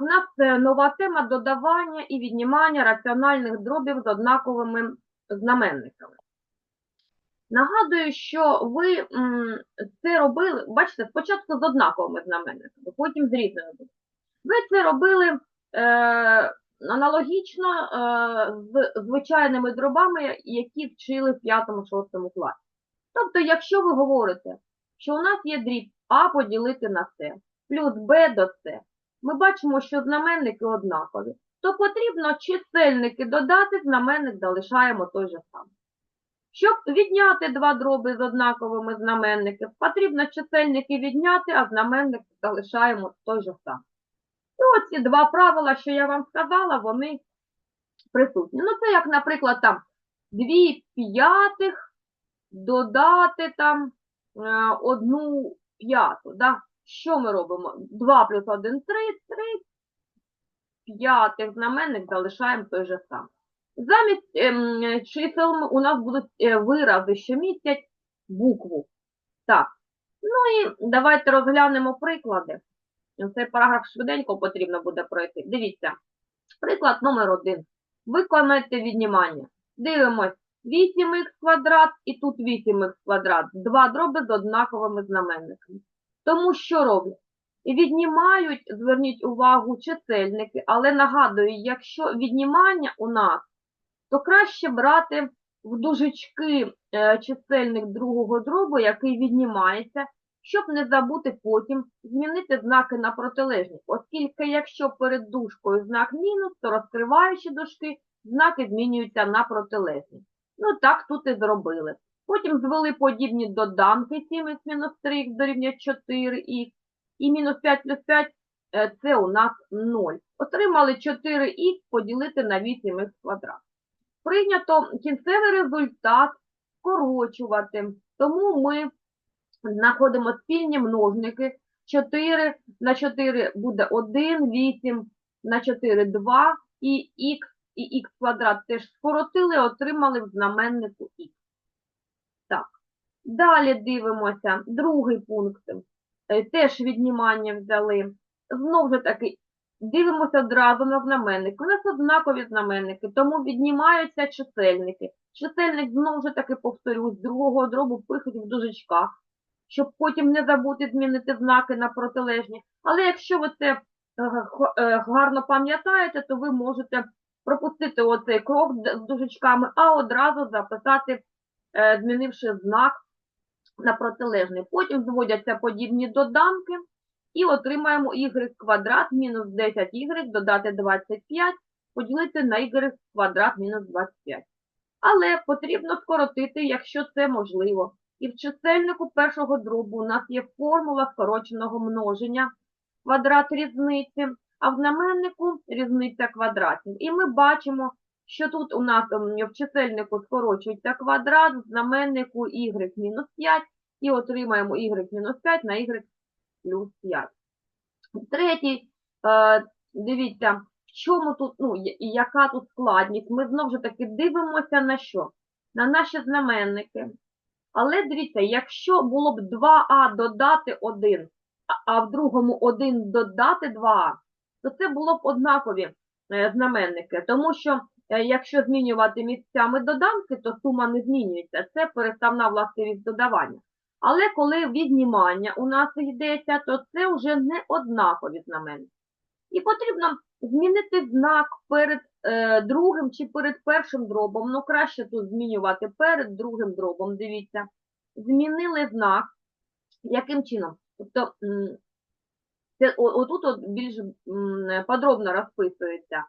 У нас е, нова тема додавання і віднімання раціональних дробів з однаковими знаменниками. Нагадую, що ви це робили, бачите, спочатку з однаковими знаменниками, потім з різними. Ви це робили е, аналогічно е, з звичайними дробами, які вчили в 5-6 класі. Тобто, якщо ви говорите, що у нас є дріб А поділити на С, плюс Б до С, ми бачимо, що знаменники однакові, то потрібно чисельники додати, знаменник залишаємо той же самий. Щоб відняти два дроби з однаковими знаменниками, потрібно чисельники відняти, а знаменник залишаємо той же самий. І оці два правила, що я вам сказала, вони присутні. Ну, це як, наприклад, там 2 п'ятих додати там е, одну п'яту. Да? Що ми робимо? 2 плюс 1 – 3, 3 п'ятих знаменник залишаємо той же самий. Замість ем, чисел у нас будуть е, вирази, що містять букву. Так. Ну і давайте розглянемо приклади. Цей параграф швиденько потрібно буде пройти. Дивіться. Приклад номер один. Виконайте віднімання. Дивимось. 8х квадрат і тут 8х квадрат. Два дроби з однаковими знаменниками. Тому що роблять? Віднімають, зверніть увагу, чисельники, але нагадую, якщо віднімання у нас, то краще брати в дужечки е, чисельник другого дробу, який віднімається, щоб не забути потім змінити знаки на протилежні. Оскільки якщо перед дужкою знак мінус, то розкриваючи дужки, знаки змінюються на протилежні. Ну так тут і зробили. Потім звели подібні доданки 7х мінус 3х дорівнює 4х, і мінус 5 плюс 5 е, це у нас 0. Отримали 4х поділити на 8х квадрат. Прийнято кінцевий результат скорочувати, тому ми знаходимо спільні множники. 4 на 4 буде 1, 8 на 4 – 2, і х і х квадрат теж скоротили, отримали в знаменнику х. Далі дивимося, другий пункт. Е, Теж віднімання взяли. Знову ж таки, дивимося одразу на знаменники. У нас однакові знаменники, тому віднімаються чисельники. Чисельник, знову ж таки, повторюсь, другого дробу пишуть в дужечках, щоб потім не забути змінити знаки на протилежні. Але якщо ви це е, е, гарно пам'ятаєте, то ви можете пропустити оцей крок з дужечками, а одразу записати, змінивши знак на протилежний. Потім зводяться подібні доданки і отримаємо y квадрат мінус 10y додати 25, поділити на y квадрат мінус 25. Але потрібно скоротити, якщо це можливо. І в чисельнику першого дробу у нас є формула скороченого множення квадрат різниці, а в знаменнику різниця квадратів. І ми бачимо, що тут у нас в чисельнику скорочується квадрат, в знаменнику y мінус 5, і отримаємо y мінус 5 на y плюс 5. Третій, е, дивіться, в чому тут, ну, яка тут складність. Ми знову ж таки дивимося на що? На наші знаменники. Але дивіться, якщо було б 2а додати 1, а- в другому 1 додати 2а, то це було б однакові е, знаменники. Тому що якщо змінювати місцями доданки, то сума не змінюється. Це переставна властивість додавання. Але коли віднімання у нас йдеться, то це вже не однакові знаменники. І потрібно змінити знак перед е, другим чи перед першим дробом. Ну, краще тут змінювати перед другим дробом. Дивіться. Змінили знак. Яким чином? Тобто, це, отут от більш подробно розписується.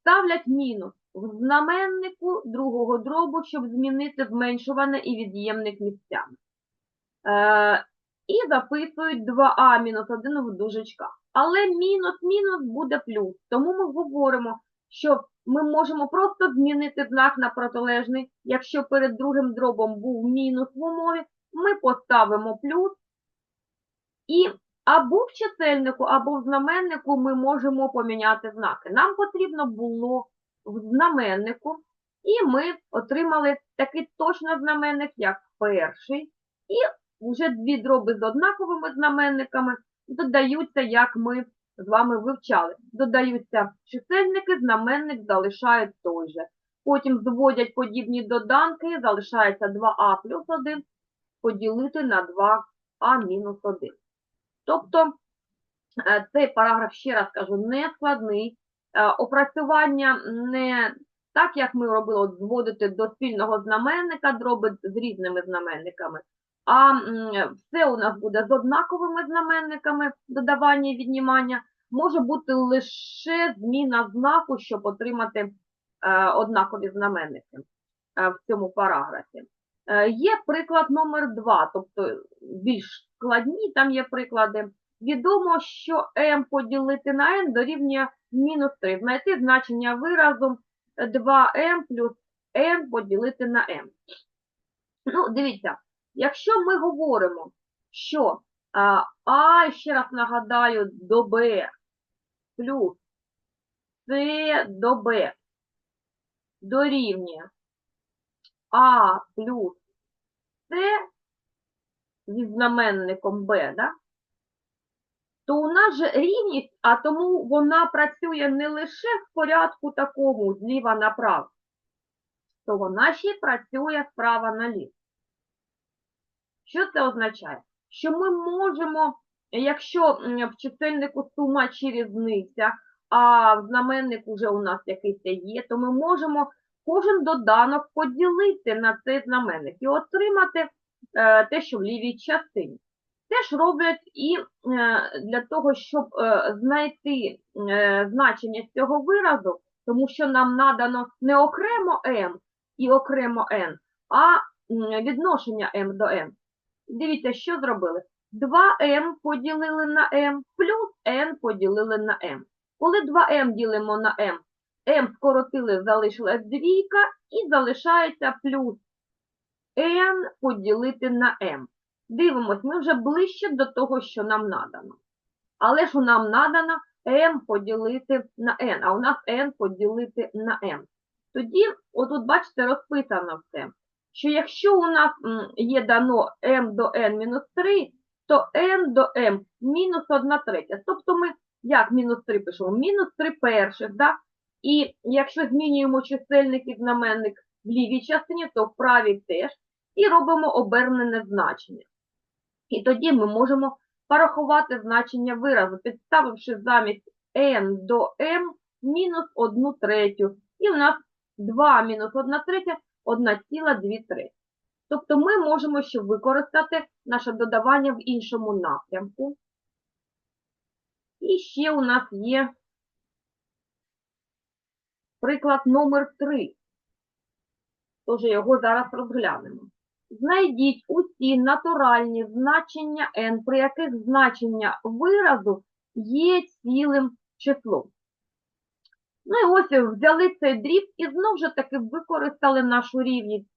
Ставлять мінус в знаменнику другого дробу, щоб змінити зменшуване і від'ємник місцями. Е, і записують 2а мінус 1 в дужечках. Але мінус-мінус буде плюс. Тому ми говоримо, що ми можемо просто змінити знак на протилежний. Якщо перед другим дробом був мінус в умові, ми поставимо плюс. І або в чисельнику, або в знаменнику ми можемо поміняти знаки. Нам потрібно було в знаменнику, і ми отримали такий точно знаменник, як перший. І вже дві дроби з однаковими знаменниками додаються, як ми з вами вивчали. Додаються чисельники, знаменник залишають той же. Потім зводять подібні доданки, залишається 2а плюс 1 поділити на 2а мінус 1. Тобто е, цей параграф, ще раз кажу, не складний. Е, Опрацювання не так, як ми робили, от зводити до спільного знаменника дроби з різними знаменниками, а все у нас буде з однаковими знаменниками додавання і віднімання. Може бути лише зміна знаку, щоб отримати е, однакові знаменники в цьому параграфі. Є приклад номер 2, тобто більш складні, там є приклади. Відомо, що m поділити на n дорівнює мінус 3. Знайти значення виразу 2m плюс n поділити на m. Ну, дивіться, якщо ми говоримо, що а, ще раз нагадаю, до b плюс c до b дорівнює а плюс c зі знаменником b, да? то у нас же рівність, а тому вона працює не лише в порядку такому зліва направо, то вона ще й працює справа наліво. Що це означає? Що ми можемо, якщо в чисельнику сума чи різниця, а в знаменнику вже у нас якийсь є, то ми можемо кожен доданок поділити на цей знаменник і отримати те, що в лівій частині. Теж роблять і е, для того, щоб е, знайти е, значення цього виразу, тому що нам надано не окремо m і окремо n, а відношення m до n. Дивіться, що зробили? 2m поділили на m плюс n поділили на m. Коли 2m ділимо на m, m скоротили, залишилась двійка і залишається плюс n поділити на m. Дивимось, ми вже ближче до того, що нам надано. Але ж нам надано m поділити на n, а у нас n поділити на m. Тоді, отут, бачите, розписано все, що якщо у нас є дано m до n мінус 3, то n до m мінус 1 третя. Тобто ми як мінус 3 пишемо? Мінус 3 перших, да? І якщо змінюємо чисельник і знаменник в лівій частині, то в правій теж, і робимо обернене значення. І тоді ми можемо порахувати значення виразу, підставивши замість n до m мінус 1 третю. І у нас 2 мінус 1 третя 1,2 треті. Тобто ми можемо ще використати наше додавання в іншому напрямку. І ще у нас є приклад номер 3. Тож його зараз розглянемо. Знайдіть усі натуральні значення n, при яких значення виразу є цілим числом. Ну і ось взяли цей дріб і знову ж таки використали нашу рівність,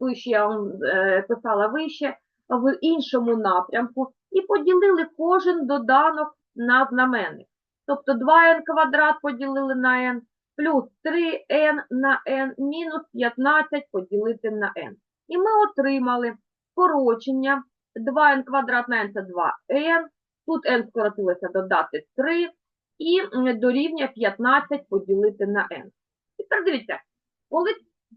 ту, що я вам е, писала вище, в іншому напрямку, і поділили кожен доданок на знаменник. Тобто 2n квадрат поділили на n, плюс 3n на n, мінус 15 поділити на n. І ми отримали скорочення 2n квадрат на n це 2n, тут n скоротилося додати 3, і дорівнює 15 поділити на n. Тепер дивіться, коли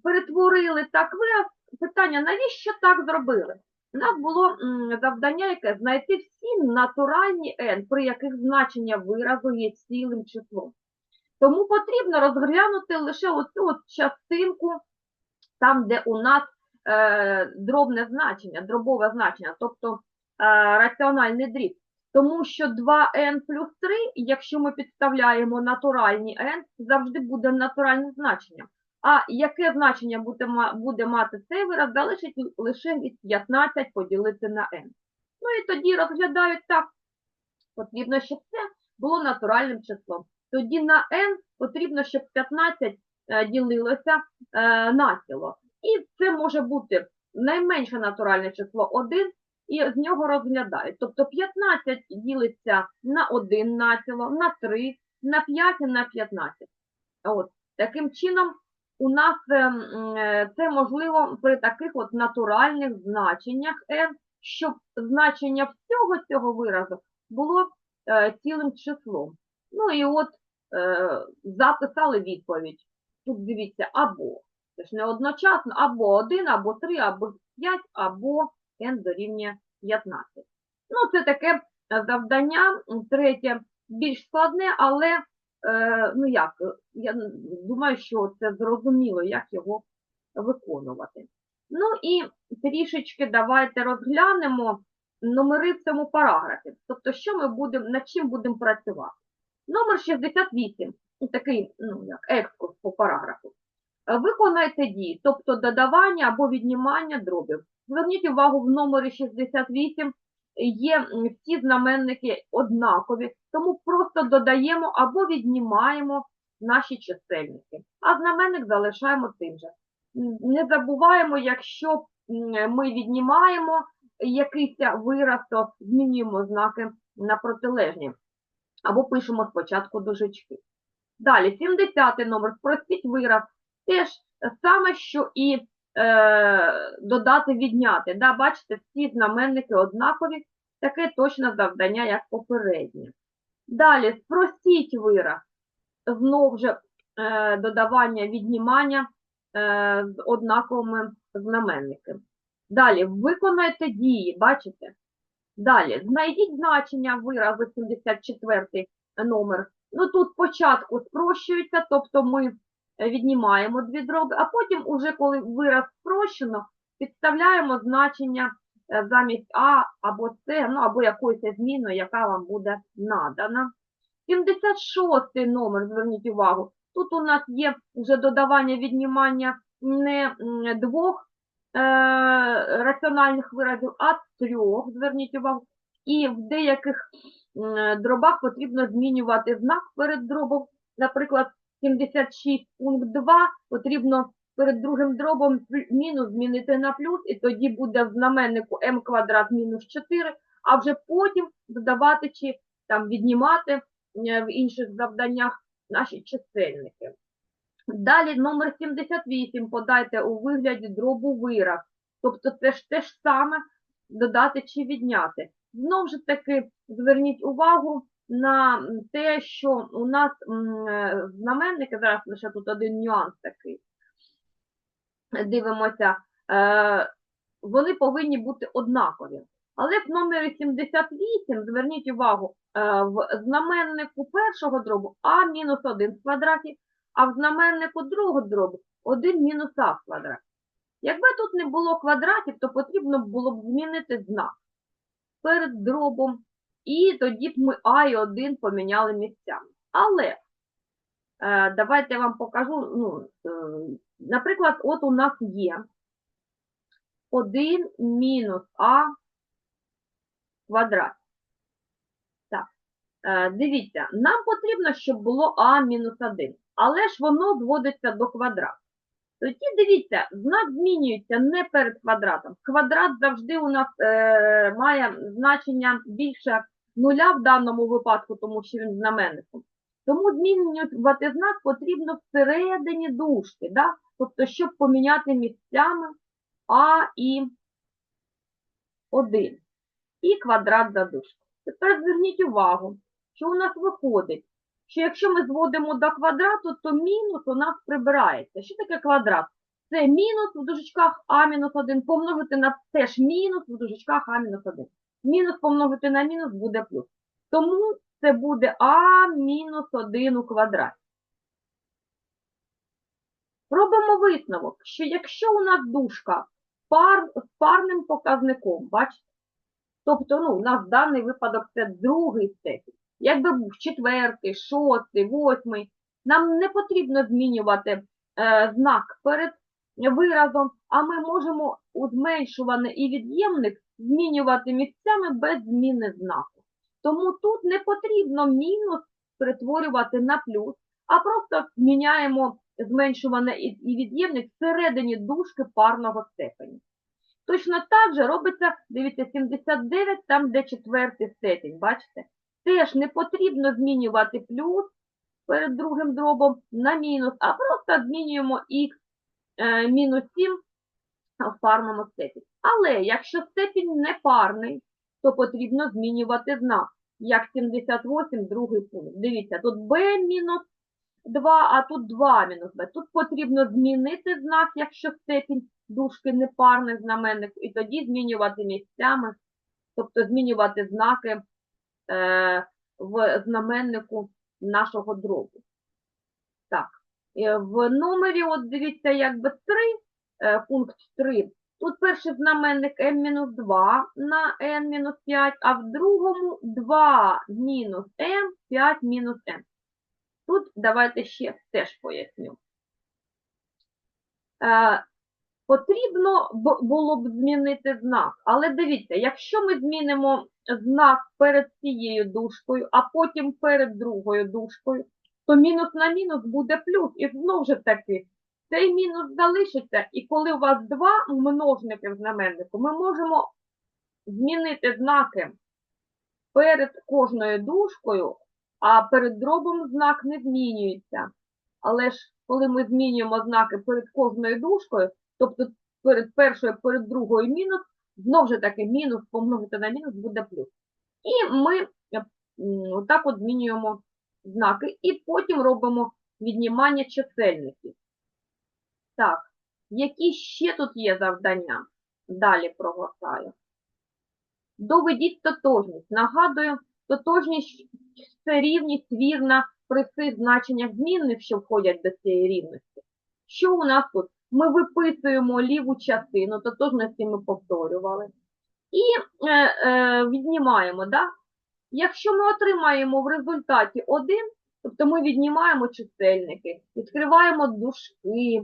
перетворили так вираз, питання, навіщо так зробили? У нас було завдання яке знайти всі натуральні n, при яких значення виразу є цілим числом. Тому потрібно розглянути лише оцю частинку, там, де у нас дробне значення, дробове значення, тобто е, раціональний дріб. Тому що 2n плюс 3, якщо ми підставляємо натуральні n, завжди буде натуральне значення. А яке значення буде, мати цей вираз, залишить лише від 15 поділити на n. Ну і тоді розглядають так. Потрібно, щоб це було натуральним числом. Тоді на n потрібно, щоб 15 е, ділилося е, навпіло. І це може бути найменше натуральне число 1, і з нього розглядають. Тобто 15 ділиться на 1 націло, на 3, на 5 і на 15. От. Таким чином, у нас е, е, це можливо при таких от натуральних значеннях n, щоб значення всього цього виразу було е, цілим числом. Ну і от записали відповідь. Тут дивіться, або. Це ж не одночасно, або 1, або 3, або 5, або n дорівнює 15. Ну, це таке е, завдання. Третє більш складне, але, е, ну як, я думаю, що це зрозуміло, як його виконувати. Ну і трішечки давайте розглянемо номери в цьому параграфі. Тобто, що ми будемо, над чим будемо працювати. Номер 68, ну, такий, ну, як екскурс по параграфу. Е, Виконайте дії, тобто додавання або віднімання дробів. Зверніть увагу, в номері 68 є всі знаменники однакові, тому просто додаємо або віднімаємо наші чисельники, а знаменник залишаємо тим же. Не забуваємо, якщо ми віднімаємо якийсь вираз, то змінюємо знаки на протилежні, або пишемо спочатку дужечки. Далі, 70 номер, спростіть вираз, теж саме, що і е, додати, відняти. Да, бачите, всі знаменники однакові, таке точне завдання, як попереднє. Далі, спростіть вираз, знов же е, додавання, віднімання е, з однаковими знаменниками. Далі, виконайте дії, бачите? Далі, знайдіть значення виразу 74 номер. Ну тут спочатку спрощується, тобто ми віднімаємо дві дроби, а потім, уже коли вираз спрощено, підставляємо значення е, замість А або С, ну або якоюсь зміною, яка вам буде надана. 76 номер, зверніть увагу. Тут у нас є вже додавання віднімання не двох е, раціональних виразів, а трьох, зверніть увагу. І в деяких дробах потрібно змінювати знак перед дробом. Наприклад, 76 пункт 2 потрібно перед другим дробом мінус змінити на плюс, і тоді буде в знаменнику m квадрат мінус 4, а вже потім додавати чи там віднімати е, в інших завданнях наші чисельники. Далі номер 78 подайте у вигляді дробу вираз. Тобто це ж те ж саме додати чи відняти. Знову ж таки, зверніть увагу на те, що у нас е, знаменники, зараз лише тут один нюанс такий. Дивимося, е, вони повинні бути однакові. Але в номері 78, зверніть увагу, е, в знаменнику першого дробу а мінус 1 в квадраті, а в знаменнику другого дробу 1 мінус а в квадраті. Якби тут не було квадратів, то потрібно було б змінити знак перед дробом, і тоді б ми а і 1 поміняли місцями. Але е, давайте я вам покажу, ну, е, наприклад, от у нас є 1 мінус а квадрат. Так, е, дивіться, нам потрібно, щоб було а мінус 1, але ж воно зводиться до квадрату. Тоді дивіться, знак змінюється не перед квадратом. Квадрат завжди у нас е, має значення більше нуля в даному випадку, тому що він знаменником. Тому змінювати знак потрібно всередині дужки, да? тобто, щоб поміняти місцями а і 1 і квадрат за дужку. Тепер зверніть увагу, що у нас виходить, що якщо ми зводимо до квадрату, то мінус у нас прибирається. Що таке квадрат? Це мінус в дужечках а-1 помножити на теж мінус в дужечках а-1. Мінус помножити на мінус буде плюс. Тому це буде а-1 у квадраті. Робимо висновок, що якщо у нас дужка пар, з парним показником, бачите, тобто ну, у нас в даний випадок це другий степінь, якби був четвертий, шостий, восьмий, нам не потрібно змінювати е, знак перед виразом, а ми можемо у і від'ємник змінювати місцями без зміни знаку. Тому тут не потрібно мінус перетворювати на плюс, а просто зміняємо зменшуване і від'ємник всередині дужки парного степені. Точно так же робиться, дивіться, 79, там де четвертий степінь, бачите? Теж не потрібно змінювати плюс перед другим дробом на мінус, а просто змінюємо х е, мінус 7 в парному. Але якщо степінь не парний, то потрібно змінювати знак. як 78, другий пункт. Дивіться, тут b мінус 2, а тут 2 мінус b. Тут потрібно змінити знак, якщо степінь дужки непарний знаменник, і тоді змінювати місцями, тобто змінювати знаки е, в знаменнику нашого дробу. Так, е, в номері, от дивіться, якби 3, е, пункт 3, тут перший знаменник m-2 на n-5, а в другому 2 мінус m, 5 мінус m. Тут давайте ще теж поясню. Е, Потрібно було б змінити знак, але дивіться, якщо ми змінимо знак перед цією дужкою, а потім перед другою дужкою, то мінус на мінус буде плюс. І знову ж таки, цей мінус залишиться, і коли у вас два множники в знаменнику, ми можемо змінити знаки перед кожною дужкою, а перед дробом знак не змінюється. Але ж коли ми змінюємо знаки перед кожною дужкою, тобто перед першою, перед другою мінус, знову ж таки мінус помножити на мінус буде плюс. І ми е, отак от змінюємо знаки, і потім робимо віднімання чисельників. Так, які ще тут є завдання? Далі прогортаю. Доведіть тотожність. Нагадую, тотожність це рівність вірна при всіх значеннях змінних, що входять до цієї рівності. Що у нас тут? Ми виписуємо ліву частину, тотожності ми повторювали. І е, е, віднімаємо, да? Якщо ми отримаємо в результаті 1, тобто ми віднімаємо чисельники, відкриваємо дужки,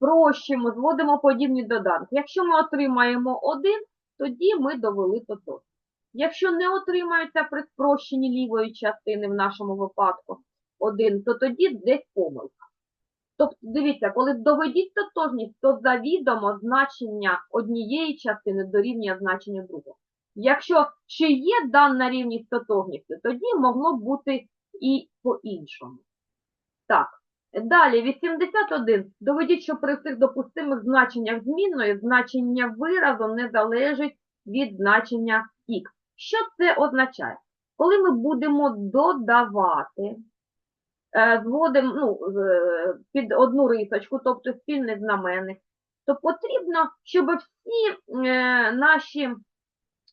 прощимо, зводимо подібні доданки. Якщо ми отримаємо 1, тоді ми довели тотожність. Якщо не отримається при спрощенні лівої частини в нашому випадку 1, то тоді десь помилка. Тобто, дивіться, коли доведіть тотожність, то завідомо значення однієї частини дорівнює значенню другої. Якщо ще є дана рівність тотожністю, тоді могло б бути і по-іншому. Так, далі 81. Доведіть, що при всіх допустимих значеннях змінної значення виразу не залежить від значення х. Що це означає? Коли ми будемо додавати, е, зводимо ну, е, під одну рисочку, тобто спільний знаменник, то потрібно, щоб всі е, наші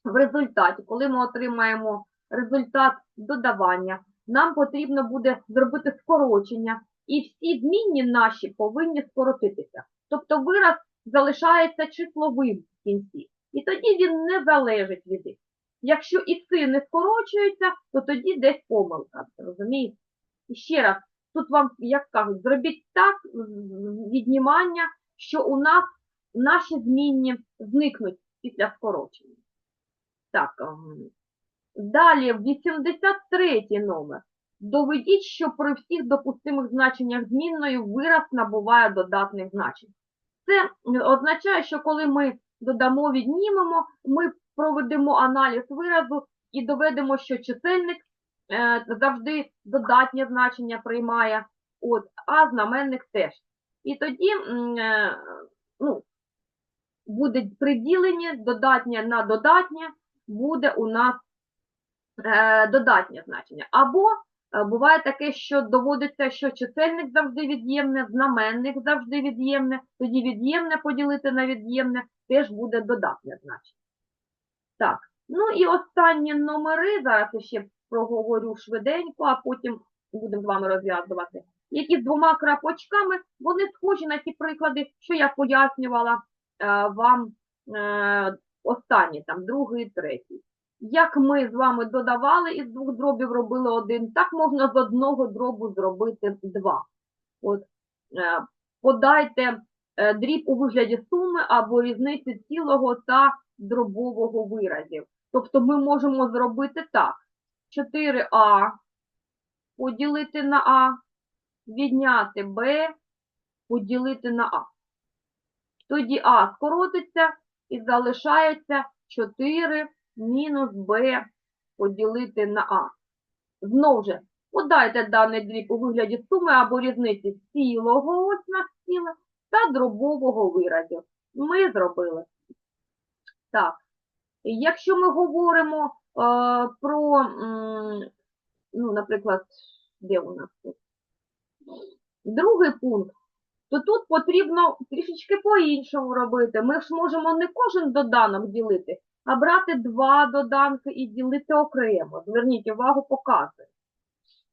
в результаті, коли ми отримаємо результат додавання, нам потрібно буде зробити скорочення, і всі змінні наші повинні скоротитися. Тобто вираз залишається числовим в кінці, і тоді він не залежить від їх. Якщо ікси не скорочуються, то тоді десь помилка, розумієте? І ще раз, тут вам, як кажуть, зробіть так віднімання, що у нас наші змінні зникнуть після скорочення. Так, далі 83 номер. Доведіть, що при всіх допустимих значеннях змінної вираз набуває додатних значень. Це означає, що коли ми додамо, віднімемо, ми проведемо аналіз виразу і доведемо, що чисельник е, завжди додатнє значення приймає, от, а знаменник теж. І тоді е, ну, буде приділення додатнє на додатнє, буде у нас е, додатнє значення. Або буває таке, що доводиться, що чисельник завжди від'ємне, знаменник завжди від'ємне, тоді від'ємне поділити на від'ємне теж буде додатне значення. Так, ну і останні номери, зараз ще проговорю швиденько, а потім будемо з вами розв'язувати. Які з двома крапочками, вони схожі на ті приклади, що я пояснювала е, вам е, останні, там, другий третій. Як ми з вами додавали із двох дробів робили один, так можна з одного дробу зробити два. От, е, подайте е, дріб у вигляді суми або різниці цілого та дробового виразів. Тобто ми можемо зробити так. 4а поділити на а, відняти b, поділити на а. Тоді а скоротиться і залишається 4 мінус b поділити на а. Знову ж, подайте даний дріб у вигляді суми або різниці цілого ось на ціле та дробового виразів. Ми зробили. Так. Якщо ми говоримо про, м, ну, наприклад, де у нас тут? Другий пункт, то тут потрібно трішечки по-іншому робити. Ми ж можемо не кожен доданок ділити, а брати два доданки і ділити окремо. Зверніть увагу, показую.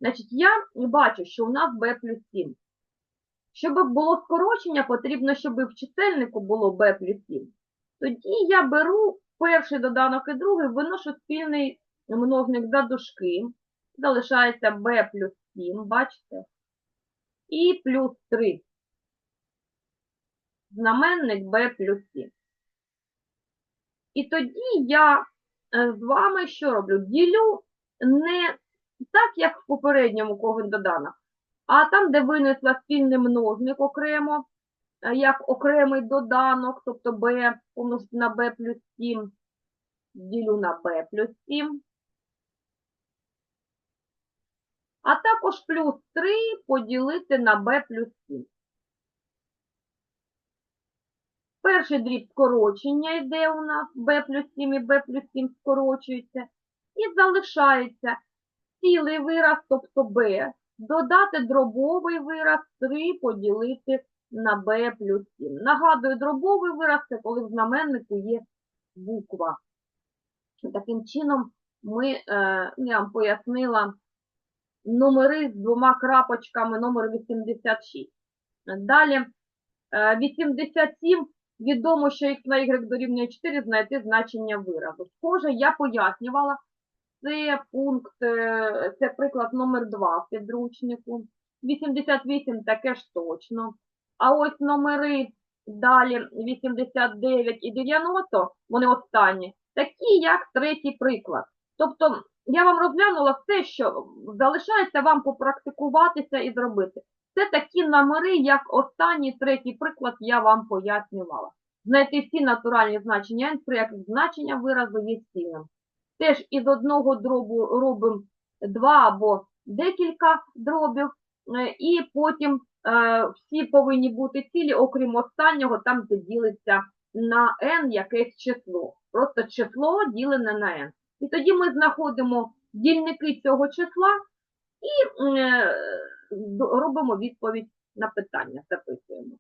Значить, я бачу, що у нас b плюс 7. Щоб було скорочення, потрібно, щоб в чисельнику було b плюс 7. Тоді я беру перший доданок і другий, виношу спільний множник за дужки. Залишається b плюс 7, бачите? І плюс 3. Знаменник b плюс 7. І тоді я е, з вами що роблю? Ділю не так, як в попередньому кожен доданок, а там, де винесла спільний множник окремо, е, як окремий доданок, тобто b помножити на b плюс 7, ділю на b плюс 7. А також плюс 3 поділити на b плюс 7. Перший дріб скорочення йде у нас b плюс 7 і b плюс 7 скорочується. І залишається цілий вираз, тобто b, додати дробовий вираз 3 поділити на b плюс 7. Нагадую, дробовий вираз це коли в знаменнику є буква. Таким чином ми, е, я вам пояснила номери з двома крапочками, номер 86. Далі е, 87 відомо, що x на y дорівнює 4, знайти значення виразу. Схоже, я пояснювала, це пункт, е, це приклад номер 2 в підручнику. 88 таке ж точно. А ось номери далі 89 і 90, вони останні, такі, як третій приклад. Тобто, я вам розглянула все, що залишається вам попрактикуватися і зробити. Це такі номери, як останній третій приклад я вам пояснювала. Знайти всі натуральні значення n, при яких значення виразу є цілим. Теж із одного дробу робимо два або декілька дробів, е, і потім е, всі повинні бути цілі, окрім останнього, там де ділиться на n якесь число. Просто число ділене на n. І тоді ми знаходимо дільники цього числа і е, робимо відповідь на питання, записуємо.